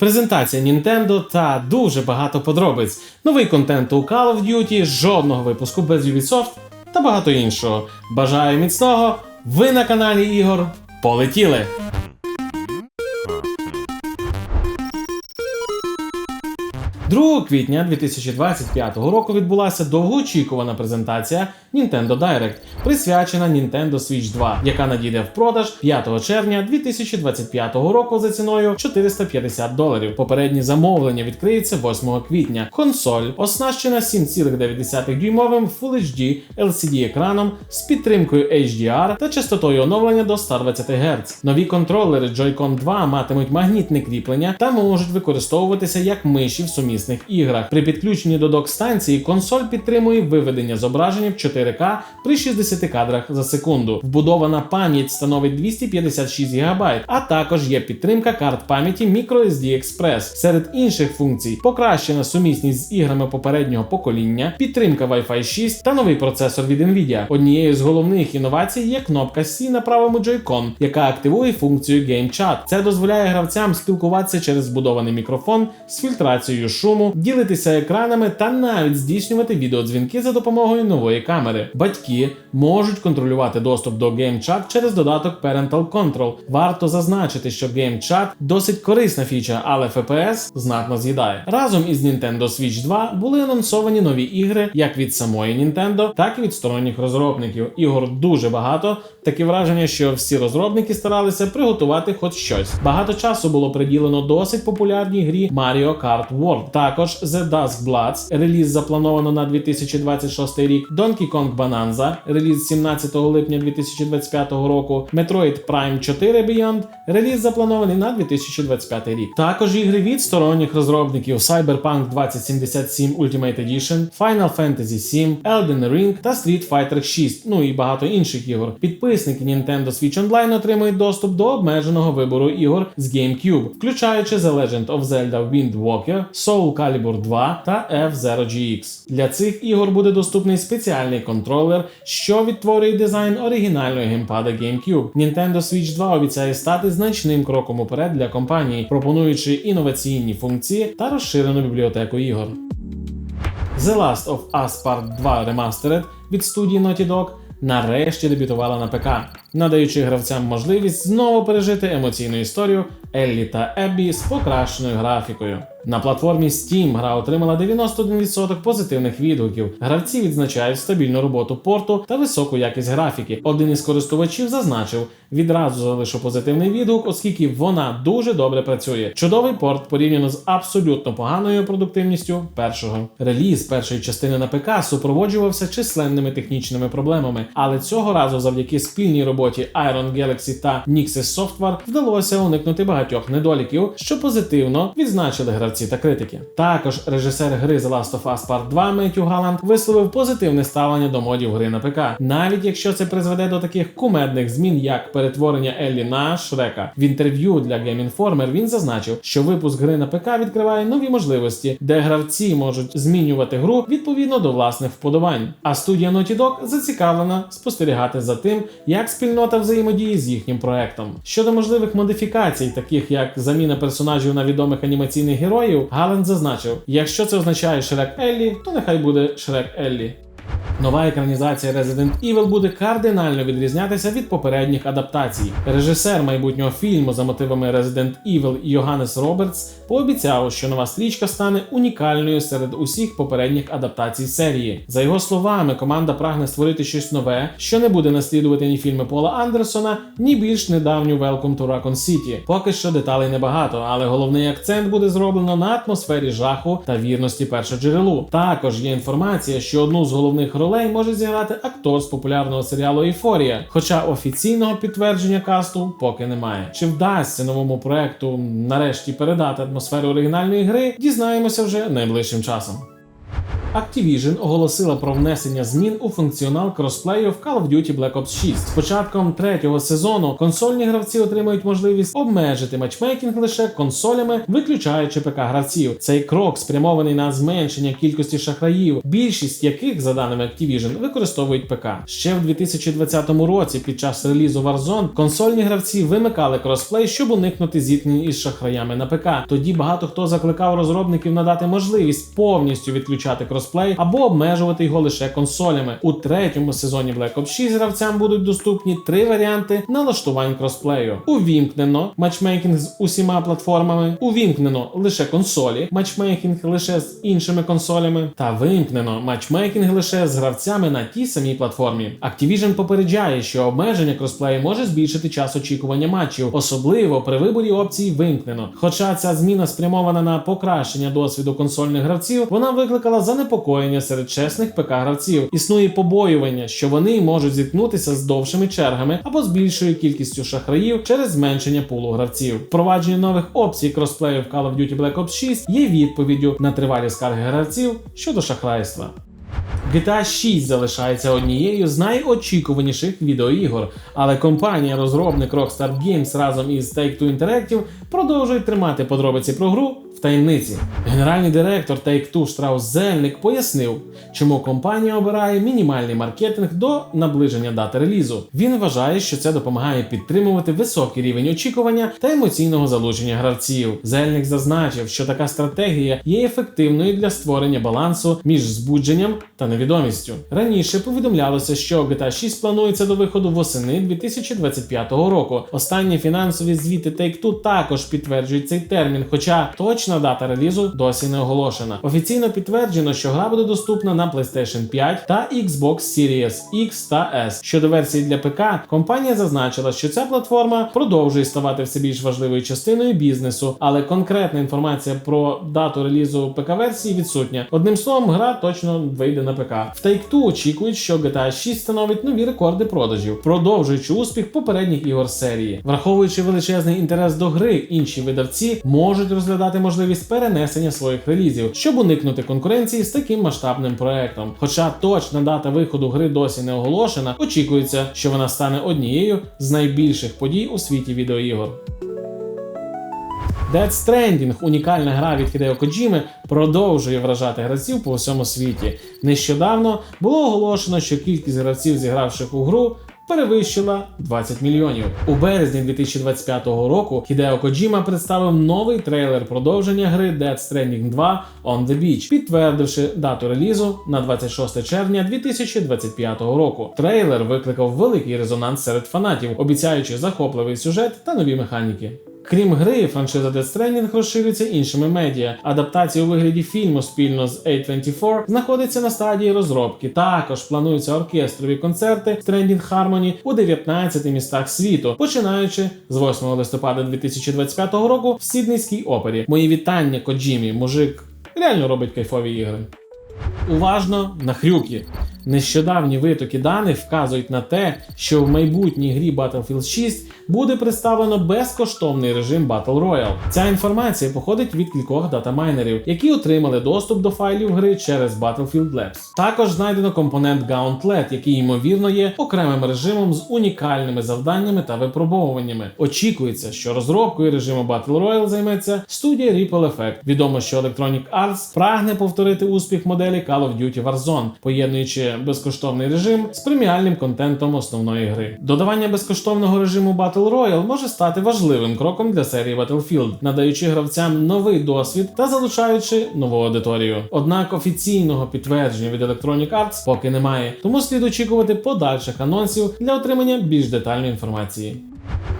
презентація Nintendo та дуже багато подробиць, новий контент у Call of Duty, жодного випуску без Ubisoft та багато іншого. Бажаю міцного! Ви на каналі Ігор. Полетіли! 2 квітня 2025 року відбулася довгоочікувана презентація Nintendo Direct, присвячена Nintendo Switch 2, яка надійде в продаж 5 червня 2025 року за ціною 450 доларів. Попереднє замовлення відкриється 8 квітня. Консоль оснащена 7,9 дюймовим Full HD LCD екраном з підтримкою HDR та частотою оновлення до 120 Гц. Нові контролери Joy-Con 2 матимуть магнітне кріплення та можуть використовуватися як миші в сумісних іграх. При підключенні до док-станції консоль підтримує виведення зображення в 4К при 60 кадрах за секунду. Вбудована пам'ять становить 256 ГБ, а також є підтримка карт пам'яті microSD Express. Серед інших функцій покращена сумісність з іграми попереднього покоління, підтримка Wi-Fi 6 та новий процесор від Nvidia. Однією з головних інновацій є кнопка C на правому Joy-Con, яка активує функцію Game Chat. Це дозволяє гравцям спілкуватися через збудований мікрофон з фільтрацією шуму, ділитися екранами та навіть здійснювати відеодзвінки за допомогою нової камери. Батьки можуть контролювати доступ до Game Chat через додаток Parental Control. Варто зазначити, що Game Chat досить корисна фіча, але FPS знатно з'їдає. Разом із Nintendo Switch 2 були анонсовані нові ігри як від самої Nintendo, так і від сторонніх розробників. Ігор дуже багато. Таке враження, що всі розробники старалися приготувати хоч щось. Багато часу було приділено досить популярній грі Mario Kart World. Також The Dusk Bloods, реліз заплановано на 2026 рік, Donkey Kong Bonanza, реліз 17 липня 2025 року, Metroid Prime 4 Beyond, реліз запланований на 2025 рік. Також ігри від сторонніх розробників Cyberpunk 2077 Ultimate Edition, Final Fantasy 7, Elden Ring та Street Fighter 6, ну і багато інших ігор. Підписники Nintendo Switch Online отримують доступ до обмеженого вибору ігор з GameCube, включаючи The Legend of Zelda Wind Walker, Soul Calibur 2 та F-Zero GX. Для цих ігор буде доступний спеціальний контролер, що відтворює дизайн оригінального геймпада GameCube. Nintendo Switch 2 обіцяє стати значним кроком уперед для компанії, пропонуючи інноваційні функції та розширену бібліотеку ігор. The Last of Us Part 2 Remastered від студії Naughty Dog нарешті дебютувала на ПК, надаючи гравцям можливість знову пережити емоційну історію Еллі та Еббі з покращеною графікою. На платформі Steam гра отримала 91% позитивних відгуків. Гравці відзначають стабільну роботу порту та високу якість графіки. Один із користувачів зазначив, відразу залишу позитивний відгук, оскільки вона дуже добре працює. Чудовий порт порівняно з абсолютно поганою продуктивністю першого. Реліз першої частини на ПК супроводжувався численними технічними проблемами, але цього разу, завдяки спільній роботі Iron Galaxy та Nixes Software, вдалося уникнути багатьох недоліків, що позитивно відзначили гравці та критики. Також режисер гри The Last of Us Part 2 Меттю Галанд висловив позитивне ставлення до модів гри на ПК, навіть якщо це призведе до таких кумедних змін, як перетворення Еллі на Шрека. В інтерв'ю для Game Informer він зазначив, що випуск гри на ПК відкриває нові можливості, де гравці можуть змінювати гру відповідно до власних вподобань. А студія Naughty Dog зацікавлена спостерігати за тим, як спільнота взаємодіє з їхнім проектом. Щодо можливих модифікацій, таких як заміна персонажів на відомих анімаційних героїв, Гален зазначив: якщо це означає Шрек Еллі, то нехай буде Шрек Еллі. Нова екранізація Resident Evil буде кардинально відрізнятися від попередніх адаптацій. Режисер майбутнього фільму за мотивами Resident Evil Йоганнес Робертс пообіцяв, що нова стрічка стане унікальною серед усіх попередніх адаптацій серії. За його словами, команда прагне створити щось нове, що не буде наслідувати ні фільми Пола Андерсона, ні більш недавню Welcome to Raccoon City. Поки що деталей небагато, але головний акцент буде зроблено на атмосфері жаху та вірності першоджерелу. Також є інформація, що одну з головних ролей може зіграти актор з популярного серіалу Ейфорія, хоча офіційного підтвердження касту поки немає. Чи вдасться новому проекту нарешті передати атмосферу оригінальної гри, дізнаємося вже найближчим часом. Activision оголосила про внесення змін у функціонал кросплею в Call of Duty Black Ops 6. З початком третього сезону консольні гравці отримають можливість обмежити матчмейкінг лише консолями, виключаючи ПК гравців. Цей крок спрямований на зменшення кількості шахраїв, більшість яких, за даними Activision, використовують ПК. Ще в 2020 році, під час релізу Warzone, консольні гравці вимикали кросплей, щоб уникнути зіткнень із шахраями на ПК. Тоді багато хто закликав розробників надати можливість повністю відключати кросплей або обмежувати його лише консолями. У третьому сезоні Black Ops 6 гравцям будуть доступні три варіанти налаштувань кросплею: увімкнено матчмейкінг з усіма платформами, увімкнено лише консолі, матчмейкінг лише з іншими консолями, та вимкнено матчмейкінг лише з гравцями на тій самій платформі. Activision попереджає, що обмеження кросплею може збільшити час очікування матчів, особливо при виборі опції вимкнено. Хоча ця зміна спрямована на покращення досвіду консольних гравців, вона викликала занепокоєння серед чесних ПК гравців. Існує побоювання, що вони можуть зіткнутися з довшими чергами або з більшою кількістю шахраїв через зменшення пулу гравців. Впровадження нових опцій кросплею в Call of Duty Black Ops 6 є відповіддю на тривалі скарги гравців щодо шахрайства. GTA 6 залишається однією з найочікуваніших відеоігор, але компанія-розробник Rockstar Games разом із Take-Two Interactive продовжують тримати подробиці про гру таємниці. Генеральний директор Take-Two Штраус Зельник пояснив, чому компанія обирає мінімальний маркетинг до наближення дати релізу. Він вважає, що це допомагає підтримувати високий рівень очікування та емоційного залучення гравців. Зельник зазначив, що така стратегія є ефективною для створення балансу між збудженням та невідомістю. Раніше повідомлялося, що GTA 6 планується до виходу восени 2025 року. Останні фінансові звіти Take-Two також підтверджують цей термін, хоча точна дата релізу досі не оголошена. Офіційно підтверджено, що гра буде доступна на PlayStation 5 та Xbox Series X та S. Щодо версії для ПК, компанія зазначила, що ця платформа продовжує ставати все більш важливою частиною бізнесу, але конкретна інформація про дату релізу ПК-версії відсутня. Одним словом, гра точно вийде на ПК. В Take-Two очікують, що GTA 6 становить нові рекорди продажів, продовжуючи успіх попередніх ігор серії. Враховуючи величезний інтерес до гри, інші видавці можуть розглядати можливість перенесення своїх релізів, щоб уникнути конкуренції з таким масштабним проектом. Хоча точна дата виходу гри досі не оголошена, очікується, що вона стане однією з найбільших подій у світі відеоігор. Dead Stranding, унікальна гра від Хідео Коджіми, продовжує вражати гравців по всьому світі. Нещодавно було оголошено, що кількість гравців, зігравших у гру, перевищила 20 мільйонів. У березні 2025 року Хідео Коджіма представив новий трейлер продовження гри Dead Stranding 2 On the Beach, підтвердивши дату релізу на 26 червня 2025 року. Трейлер викликав великий резонанс серед фанатів, обіцяючи захопливий сюжет та нові механіки. Крім гри, франшиза Death Stranding розширюється іншими медіа. Адаптація у вигляді фільму спільно з A24 знаходиться на стадії розробки. Також плануються оркестрові концерти Stranding Harmony у 19 містах світу, починаючи з 8 листопада 2025 року в Сіднейській опері. Мої вітання Коджімі, мужик реально робить кайфові ігри. Уважно на хрюки. Нещодавні витоки даних вказують на те, що в майбутній грі Battlefield 6 буде представлено безкоштовний режим Battle Royale. Ця інформація походить від кількох датамайнерів, які отримали доступ до файлів гри через Battlefield Labs. Також знайдено компонент Gauntlet, який ймовірно є окремим режимом з унікальними завданнями та випробовуваннями. Очікується, що розробкою режиму Battle Royale займеться студія Ripple Effect. Відомо, що Electronic Arts прагне повторити успіх моделі Call of Duty Warzone, поєднуючи безкоштовний режим з преміальним контентом основної гри. Додавання безкоштовного режиму Battle Royale може стати важливим кроком для серії Battlefield, надаючи гравцям новий досвід та залучаючи нову аудиторію. Однак офіційного підтвердження від Electronic Arts поки немає, тому слід очікувати подальших анонсів для отримання більш детальної інформації.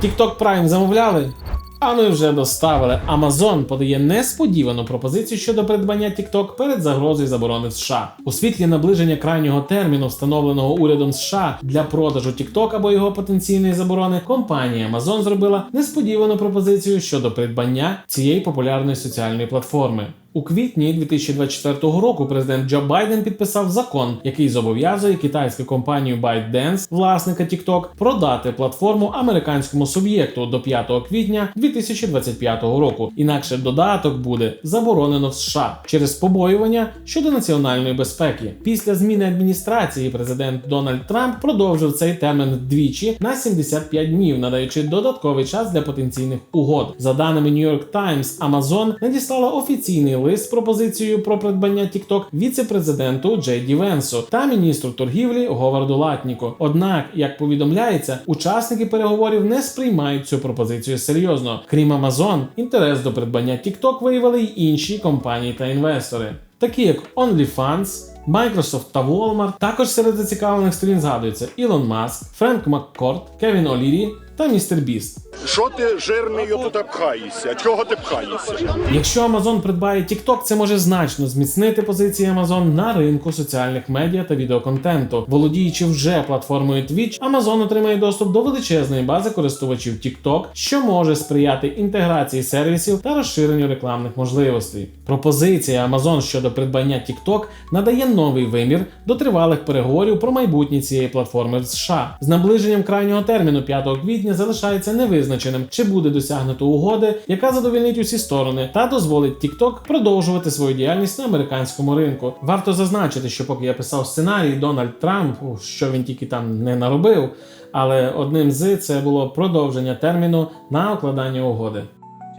TikTok Prime замовляли? А ми вже доставили. Amazon подає несподівану пропозицію щодо придбання TikTok перед загрозою заборони США. У світлі наближення крайнього терміну, встановленого урядом США для продажу TikTok або його потенційної заборони, компанія Amazon зробила несподівану пропозицію щодо придбання цієї популярної соціальної платформи. У квітні 2024 року президент Джо Байден підписав закон, який зобов'язує китайську компанію ByteDance, власника TikTok, продати платформу американському суб'єкту до 5 квітня 2025 року. Інакше додаток буде заборонено в США через побоювання щодо національної безпеки. Після зміни адміністрації президент Дональд Трамп продовжив цей термін вдвічі на 75 днів, надаючи додатковий час для потенційних угод. За даними New York Times, Amazon надіслала офіційний лист з пропозицією про придбання TikTok віце-президенту Джей Ді Венсу та міністру торгівлі Говарду Латніку. Однак, як повідомляється, учасники переговорів не сприймають цю пропозицію серйозно. Крім Amazon, інтерес до придбання TikTok виявили й інші компанії та інвестори, такі як OnlyFans, Microsoft та Walmart. Також серед зацікавлених сторін згадуються Ілон Маск, Френк Маккорд, Кевін Олірі та Містер Біст. Що ти жирний тут пхаєшся? Чого ти пхаєшся? Якщо Amazon придбає TikTok, це може значно зміцнити позиції Amazon на ринку соціальних медіа та відеоконтенту. Володіючи вже платформою Twitch, Amazon отримає доступ до величезної бази користувачів TikTok, що може сприяти інтеграції сервісів та розширенню рекламних можливостей. Пропозиція Amazon щодо придбання TikTok надає новий вимір до тривалих переговорів про майбутнє цієї платформи в США. З наближенням крайнього терміну 5 квітня залишається невизначеним, чи буде досягнуто угоди, яка задовільнить усі сторони та дозволить TikTok продовжувати свою діяльність на американському ринку. Варто зазначити, що поки я писав сценарій, Дональд Трамп, що він тільки там не наробив, але одним з це було продовження терміну на укладання угоди.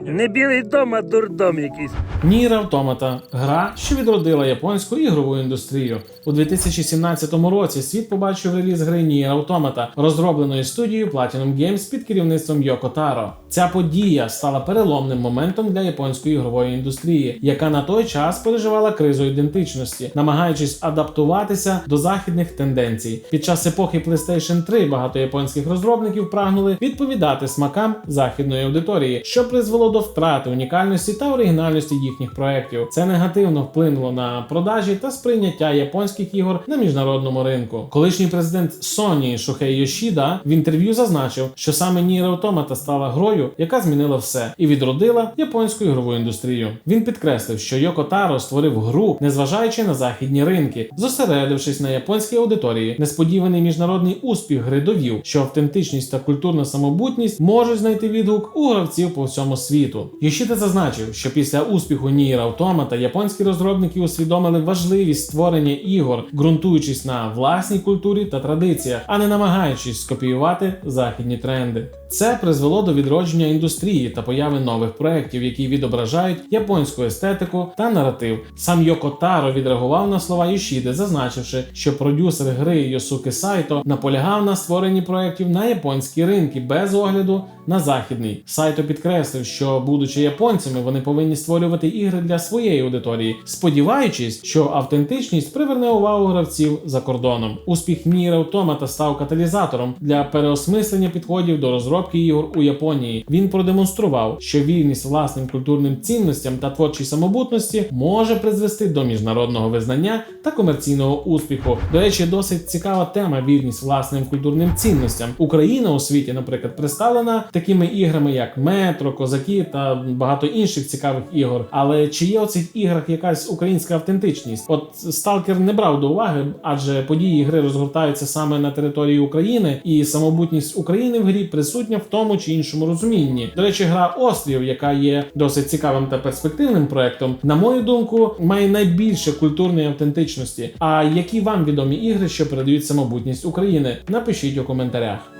Не білий дом, а дурдом якийсь. Нір Автомата гра, що відродила японську ігрову індустрію. У 2017 році світ побачив реліз гри Нір Автомата, розробленої студією Platinum Games під керівництвом Йоко Таро. Ця подія стала переломним моментом для японської ігрової індустрії, яка на той час переживала кризу ідентичності, намагаючись адаптуватися до західних тенденцій. Під час епохи PlayStation 3 багато японських розробників прагнули відповідати смакам західної аудиторії, що призвело до втрати унікальності та оригінальності їхніх проєктів. Це негативно вплинуло на продажі та сприйняття японських ігор на міжнародному ринку. Колишній президент Sony Шухей Йошіда в інтерв'ю зазначив, що саме Nier Automata стала грою, яка змінила все і відродила японську ігрову індустрію. Він підкреслив, що Йоко Таро створив гру, незважаючи на західні ринки, зосередившись на японській аудиторії. Несподіваний міжнародний успіх гри довів, що автентичність та культурна самобутність можуть знайти відгук у гравців по всьому світу. Йошіда зазначив, що після успіху Nier Automata японські розробники усвідомили важливість створення ігор, ґрунтуючись на власній культурі та традиціях, а не намагаючись скопіювати західні тренди. Це призвело до відродження індустрії та появи нових проєктів, які відображають японську естетику та наратив. Сам Йоко Таро відреагував на слова Йошіди, зазначивши, що продюсер гри Йосуки Сайто наполягав на створенні проєктів на японські ринки без огляду на західний. Сайто підкреслив, що, будучи японцями, вони повинні створювати ігри для своєї аудиторії, сподіваючись, що автентичність приверне увагу гравців за кордоном. Успіх Nier Automata став каталізатором для переосмислення підходів до розробки ігор у Японії. Він продемонстрував, що вільність власним культурним цінностям та творчій самобутності може призвести до міжнародного визнання та комерційного успіху. До речі, досить цікава тема вільність власним культурним цінностям. Україна у світі, наприклад, представлена такими іграми, як Метро, Козаки та багато інших цікавих ігор. Але чи є у цих іграх якась українська автентичність? От Сталкер не брав до уваги, адже події гри розгортаються саме на території України, і самобутність України в грі присутня в тому чи іншому розумінні. До речі, гра Острів, яка є досить цікавим та перспективним проектом, на мою думку, має найбільше культурної автентичності. А які вам відомі ігри, що передають самобутність України? Напишіть у коментарях.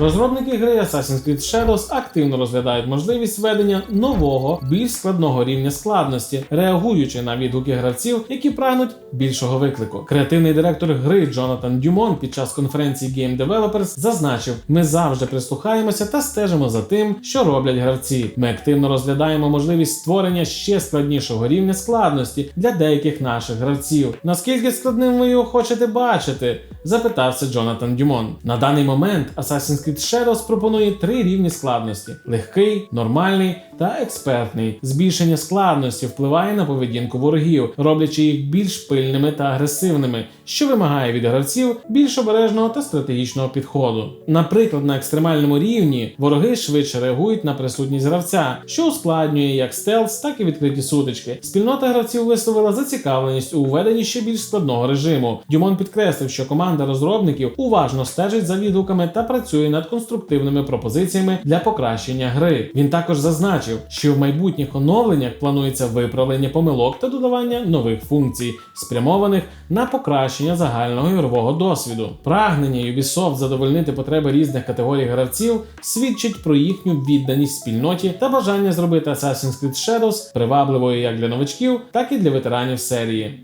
Розробники гри Assassin's Creed Shadows активно розглядають можливість введення нового, більш складного рівня складності, реагуючи на відгуки гравців, які прагнуть більшого виклику. Креативний директор гри Джонатан Дюмон під час конференції Game Developers зазначив: ми завжди прислухаємося та стежимо за тим, що роблять гравці. Ми активно розглядаємо можливість створення ще складнішого рівня складності для деяких наших гравців. Наскільки складним ви його хочете бачити? запитався Джонатан Дюмон. На даний момент Assassin's Creed Creed Shadows пропонує три рівні складності: легкий, нормальний та експертний. Збільшення складності впливає на поведінку ворогів, роблячи їх більш пильними та агресивними, що вимагає від гравців більш обережного та стратегічного підходу. Наприклад, на екстремальному рівні вороги швидше реагують на присутність гравця, що ускладнює як стелс, так і відкриті сутички. Спільнота гравців висловила зацікавленість у введенні ще більш складного режиму. Дюмон підкреслив, що команда розробників уважно стежить за відгуками та працює над конструктивними пропозиціями для покращення гри. Він також зазначив, що в майбутніх оновленнях планується виправлення помилок та додавання нових функцій, спрямованих на покращення загального ігрового досвіду. Прагнення Ubisoft задовольнити потреби різних категорій гравців свідчить про їхню відданість спільноті та бажання зробити Assassin's Creed Shadows привабливою як для новачків, так і для ветеранів серії.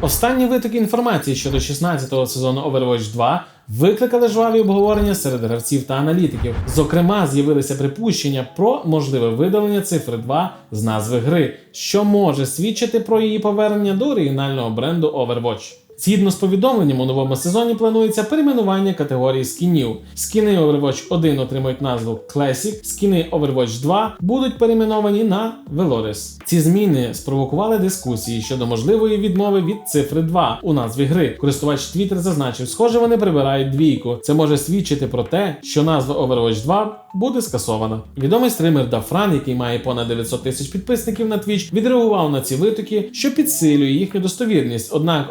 Останні витоки інформації щодо 16-го сезону Overwatch 2 викликали жваві обговорення серед гравців та аналітиків. Зокрема, з'явилися припущення про можливе видалення цифри 2 з назви гри, що може свідчити про її повернення до оригінального бренду Overwatch. Згідно з повідомленням, у новому сезоні планується перейменування категорії скінів. Скіни Overwatch 1 отримують назву Classic, скіни Overwatch 2 будуть перейменовані на Veloris. Ці зміни спровокували дискусії щодо можливої відмови від цифри 2 у назві гри. Користувач Twitter зазначив, схоже, вони прибирають двійку. Це може свідчити про те, що назва Overwatch 2 буде скасована. Відомий стример Дафран, який має понад 900 тисяч підписників на Twitch, відреагував на ці витоки, що підсилює їхню достовірність. Однак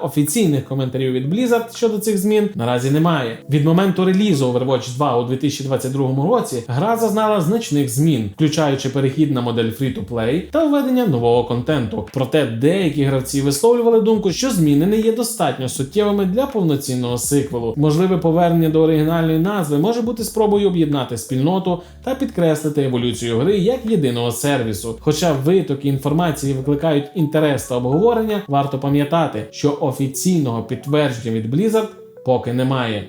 офіційних коментарів від Blizzard щодо цих змін наразі немає. Від моменту релізу Overwatch 2 у 2022 році гра зазнала значних змін, включаючи перехід на модель Free-to-Play та введення нового контенту. Проте деякі гравці висловлювали думку, що зміни не є достатньо суттєвими для повноцінного сиквелу. Можливе повернення до оригінальної назви може бути спробою об'єднати спільноту та підкреслити еволюцію гри як єдиного сервісу. Хоча витоки інформації викликають інтерес та обговорення, варто пам'ятати, що офіційного підтвердження від Blizzard поки немає.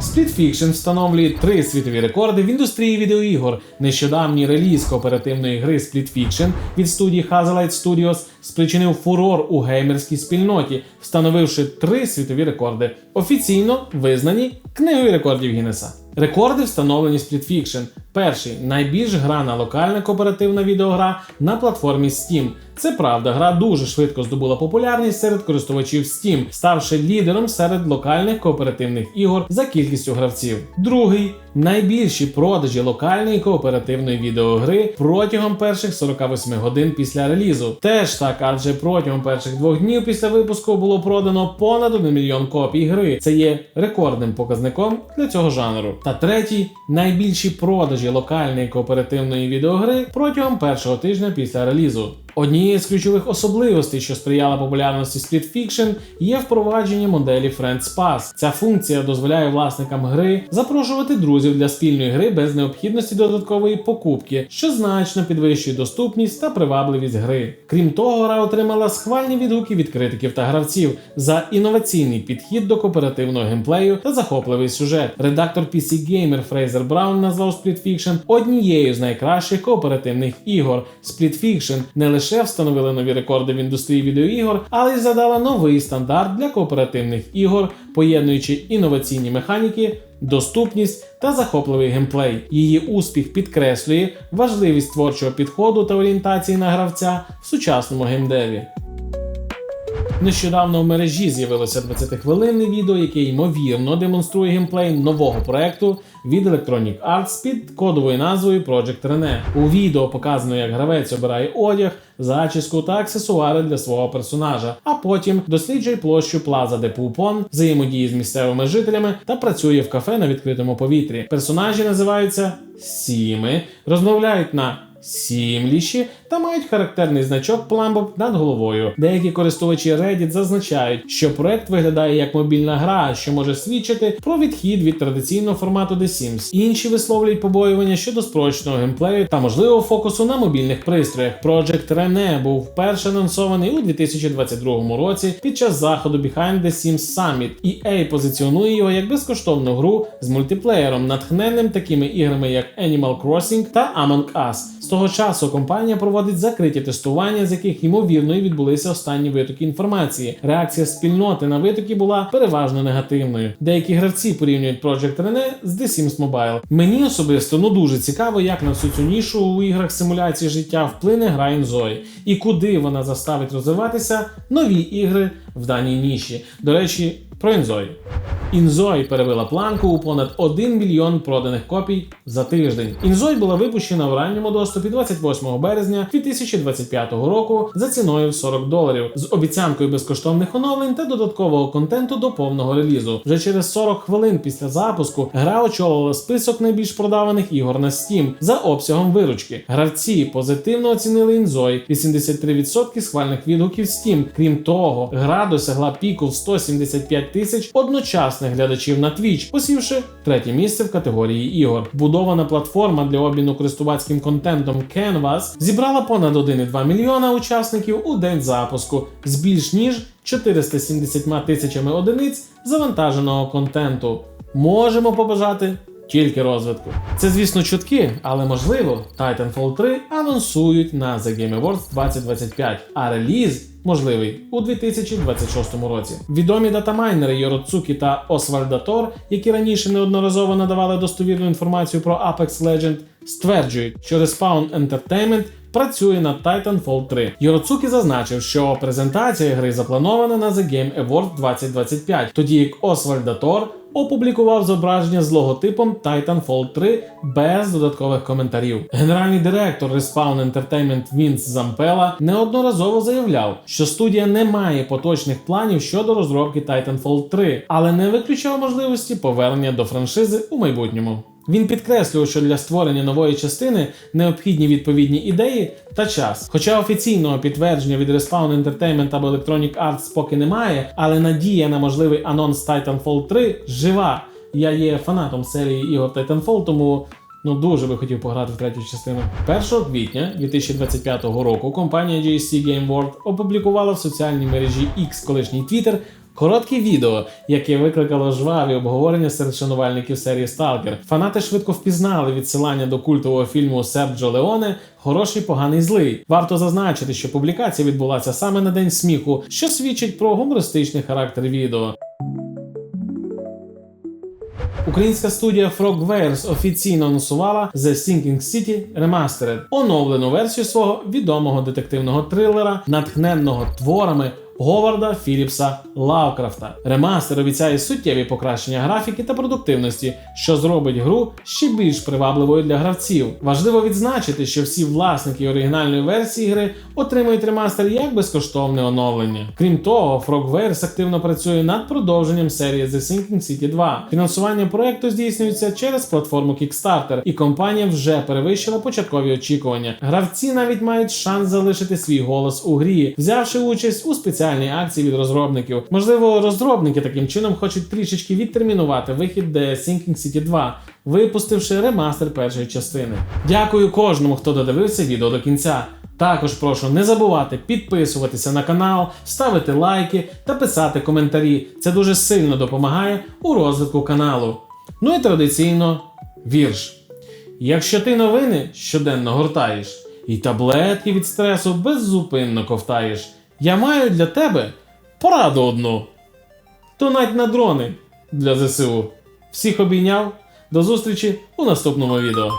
Split Fiction встановлює три світові рекорди в індустрії відеоігор. Нещодавній реліз кооперативної гри Split Fiction від студії Hazelight Studios спричинив фурор у геймерській спільноті, встановивши три світові рекорди, офіційно визнані книгою рекордів Гіннеса. Рекорди встановлені Split Fiction. Перший найбільш грана локальна кооперативна відеогра на платформі Steam. Це правда, гра дуже швидко здобула популярність серед користувачів Steam, ставши лідером серед локальних кооперативних ігор за кількістю гравців. Другий найбільші продажі локальної кооперативної відеогри протягом перших 48 годин після релізу. Теж так, адже протягом перших двох днів після випуску було продано понад 1 мільйон копій гри. Це є рекордним показником для цього жанру. Та третій найбільші продажі локальної кооперативної відеогри протягом першого тижня після релізу. Однією з ключових особливостей, що сприяла популярності Split Fiction, є впровадження моделі Friends Pass. Ця функція дозволяє власникам гри запрошувати друзів для спільної гри без необхідності додаткової покупки, що значно підвищує доступність та привабливість гри. Крім того, гра отримала схвальні відгуки від критиків та гравців за інноваційний підхід до кооперативного геймплею та захопливий сюжет. Редактор PC Gamer Фрейзер Браун назвав Split Fiction однією з найкращих кооперативних ігор. Split Fiction не лише встановила нові рекорди в індустрії відеоігор, але й задала новий стандарт для кооперативних ігор, поєднуючи інноваційні механіки. Доступність та захопливий геймплей. Її успіх підкреслює важливість творчого підходу та орієнтації на гравця в сучасному геймдеві. Нещодавно в мережі з'явилося 20-хвилинне відео, яке ймовірно демонструє геймплей нового проекту від Electronic Arts під кодовою назвою Project Rene. У відео показано, як гравець обирає одяг, зачіску та аксесуари для свого персонажа, а потім досліджує площу Плаза де Пупон, взаємодіє з місцевими жителями та працює в кафе на відкритому повітрі. Персонажі називаються Сіми, розмовляють на сімліші та мають характерний значок пламбок над головою. Деякі користувачі Reddit зазначають, що проект виглядає як мобільна гра, що може свідчити про відхід від традиційного формату The Sims. Інші висловлюють побоювання щодо спрощеного геймплею та можливого фокусу на мобільних пристроях. Project Rene був вперше анонсований у 2022 році під час заходу Behind the Sims Summit. EA позиціонує його як безкоштовну гру з мультиплеєром, натхненним такими іграми як Animal Crossing та Among Us. З того часу компанія проводить закриті тестування, з яких ймовірно і відбулися останні витоки інформації. Реакція спільноти на витоки була переважно негативною. Деякі гравці порівнюють Project Rene з The Sims Mobile. Мені особисто ну дуже цікаво, як на всю цю нішу у іграх симуляції життя вплине гра Inzoi і куди вона заставить розвиватися нові ігри в даній ніші. До речі, про Inzoi. Інзой перевела планку у понад 1 мільйон проданих копій за тиждень. Інзой була випущена в ранньому доступі 28 березня 2025 року за ціною в 40 доларів з обіцянкою безкоштовних оновлень та додаткового контенту до повного релізу. Вже через 40 хвилин після запуску гра очолила список найбільш продаваних ігор на Steam за обсягом виручки. Гравці позитивно оцінили Інзой 83% схвальних відгуків Steam. Крім того, гра досягла піку в 175 тисяч одночасних глядачів на Twitch, посівши третє місце в категорії ігор. Будована платформа для обміну користувацьким контентом Canvas зібрала понад 1,2 мільйона учасників у день запуску з більш ніж 470 тисячами одиниць завантаженого контенту. Можемо побажати тільки розвитку. Це, звісно, чутки, але можливо, Titanfall 3 анонсують на The Game Awards 2025, а реліз можливий у 2026 році. Відомі датамайнери Йороцукі та Освальдатор, які раніше неодноразово надавали достовірну інформацію про Apex Legend, стверджують, що Respawn Entertainment працює над Titanfall 3. Йороцукі зазначив, що презентація гри запланована на The Game Awards 2025, тоді як Освальда Тор опублікував зображення з логотипом Titanfall 3 без додаткових коментарів. Генеральний директор Respawn Entertainment Вінс Зампела неодноразово заявляв, що студія не має поточних планів щодо розробки Titanfall 3, але не виключав можливості повернення до франшизи у майбутньому. Він підкреслював, що для створення нової частини необхідні відповідні ідеї та час. Хоча офіційного підтвердження від Respawn Entertainment або Electronic Arts поки немає, але надія на можливий анонс Titanfall 3 жива. Я є фанатом серії ігор Titanfall, тому ну дуже би хотів пограти в третю частину. 1 квітня 2025 року компанія GSC Game World опублікувала в соціальній мережі X, колишній Twitter, Коротке відео, яке викликало жваві обговорення серед шанувальників серії Stalker. Фанати швидко впізнали відсилання до культового фільму Серджо Леоне Хороший, поганий злий. Варто зазначити, що публікація відбулася саме на день сміху, що свідчить про гумористичний характер відео. Українська студія Frogwares офіційно анонсувала The Sinking City Remastered, оновлену версію свого відомого детективного трилера, натхненного творами Говарда Філіпса Лавкрафта. Ремастер обіцяє суттєві покращення графіки та продуктивності, що зробить гру ще більш привабливою для гравців. Важливо відзначити, що всі власники оригінальної версії гри отримують ремастер як безкоштовне оновлення. Крім того, Frogwares активно працює над продовженням серії The Sinking City 2. Фінансування проекту здійснюється через платформу Kickstarter, і компанія вже перевищила початкові очікування. Гравці навіть мають шанс залишити свій голос у грі, взявши участь у спеціальній акції від розробників. Можливо, розробники таким чином хочуть трішечки відтермінувати вихід Sinking City 2, випустивши ремастер першої частини. Дякую кожному, хто додивився відео до кінця. Також прошу не забувати підписуватися на канал, ставити лайки та писати коментарі. Це дуже сильно допомагає у розвитку каналу. Ну і традиційно вірш. Якщо ти новини щоденно гортаєш, і таблетки від стресу беззупинно ковтаєш, я маю для тебе пораду одну. Тонать на дрони для ЗСУ. Всіх обійняв. До зустрічі у наступному відео.